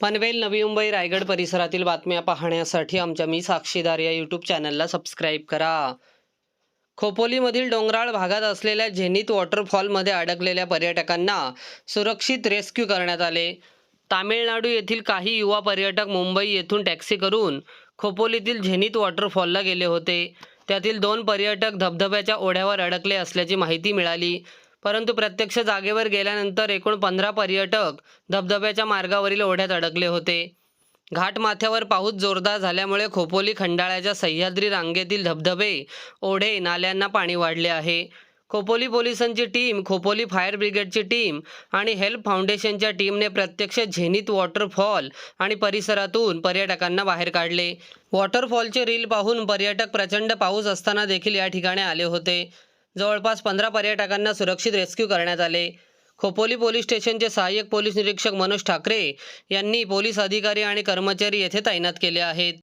पनवेल नवी मुंबई रायगड परिसरातील बातम्या पाहण्यासाठी आमच्या मी साक्षीदार या यूट्यूब चॅनलला सबस्क्राईब करा. खोपोलीमधील डोंगराळ भागात असलेल्या झेनित वॉटरफॉलमध्ये अडकलेल्या पर्यटकांना सुरक्षित रेस्क्यू करण्यात आले. तामिळनाडू येथील काही युवा पर्यटक मुंबई येथून टॅक्सी करून खोपोलीतील झेनित वॉटरफॉलला गेले होते. त्यातील दोन पर्यटक धबधब्याच्या ओढ्यावर अडकले असल्याची माहिती मिळाली. परंतु प्रत्यक्ष जागेवर गेल्यानंतर एकूण पंधरा पर्यटक धबधब्याच्या मार्गावरील ओढ्यात अडकले होते. घाटमाथ्यावर पाऊस जोरदार झाल्यामुळे खोपोली खंडाळ्याच्या सह्याद्री रांगेतील धबधबे ओढे नाल्यांना पाणी वाढले आहे. खोपोली पोलिसांची टीम खोपोली फायर ब्रिगेडची टीम आणि हेल्प फाउंडेशनच्या टीमने प्रत्यक्ष झेनित वॉटरफॉल आणि परिसरातून पर्यटकांना बाहेर काढले. वॉटरफॉलचे रील पाहून पर्यटक प्रचंड पाऊस असताना देखील या ठिकाणी आले होते. जवळपास पंधरा पर्यटकांना सुरक्षित रेस्क्यू करण्यात आले. खोपोली पोलीस स्टेशनचे सहाय्यक पोलीस निरीक्षक मनोज ठाकरे यांनी पोलीस अधिकारी आणि कर्मचारी येथे तैनात केले आहेत.